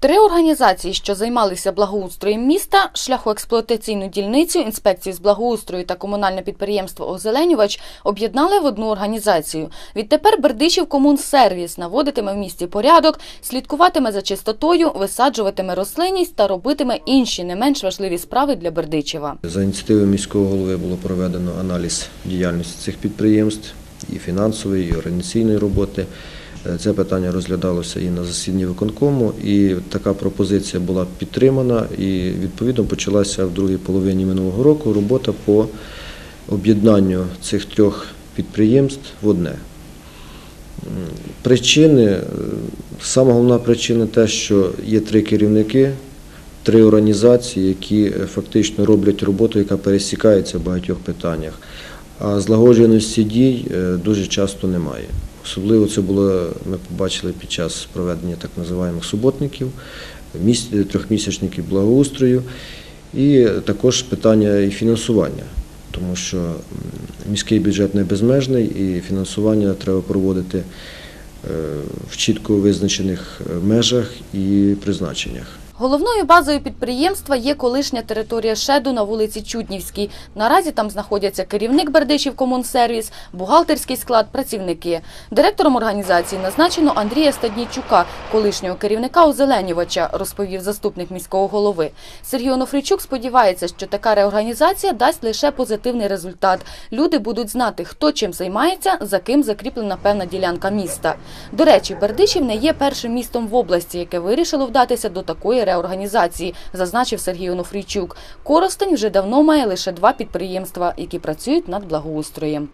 Три організації, що займалися благоустроєм міста, шляхоексплуатаційну дільницю, інспекцію з благоустрою та комунальне підприємство Озеленювач об'єднали в одну організацію. Відтепер Бердичів Комунсервіс наводитиме в місті порядок, слідкуватиме за чистотою, висаджуватиме рослинність та робитиме інші не менш важливі справи для Бердичева. За ініціативи міського голови було проведено аналіз діяльності цих підприємств і фінансової, і організаційної роботи. Е, Це питання розглядалося і на засіданні виконкому, і така пропозиція була підтримана. І відповідно почалася в другій половині минулого року робота по об'єднанню цих трьох підприємств в одне. Причини, е, сама головна причина те, що є три керівники, три організації, які е, фактично роблять роботу, яка пересікається в багатьох питаннях. А злагодженості дій е, дуже часто немає. Особливо це було, ми побачили під час проведення так називаємих суботників, міс- трьохмісячників благоустрою, і також питання і фінансування, тому що міський бюджет не безмежний і фінансування треба проводити е, в чітко визначених е, межах і призначеннях. Головною базою підприємства є колишня територія шеду на вулиці Чуднівській. Наразі там знаходяться керівник Бердичів Комунсервіс, бухгалтерський склад, працівники. Директором організації назначено Андрія Стаднійчука, колишнього керівника Озеленювача, розповів заступник міського голови. Сергій Онофрійчук сподівається, що така реорганізація дасть лише позитивний результат. Люди будуть знати, хто чим займається, за ким закріплена певна ділянка міста. До речі, Бердичів не є першим містом в області, яке вирішило вдатися до такої реорганізації, зазначив Сергій Онофрійчук. Коростень вже давно має лише два підприємства, які працюють над благоустроєм.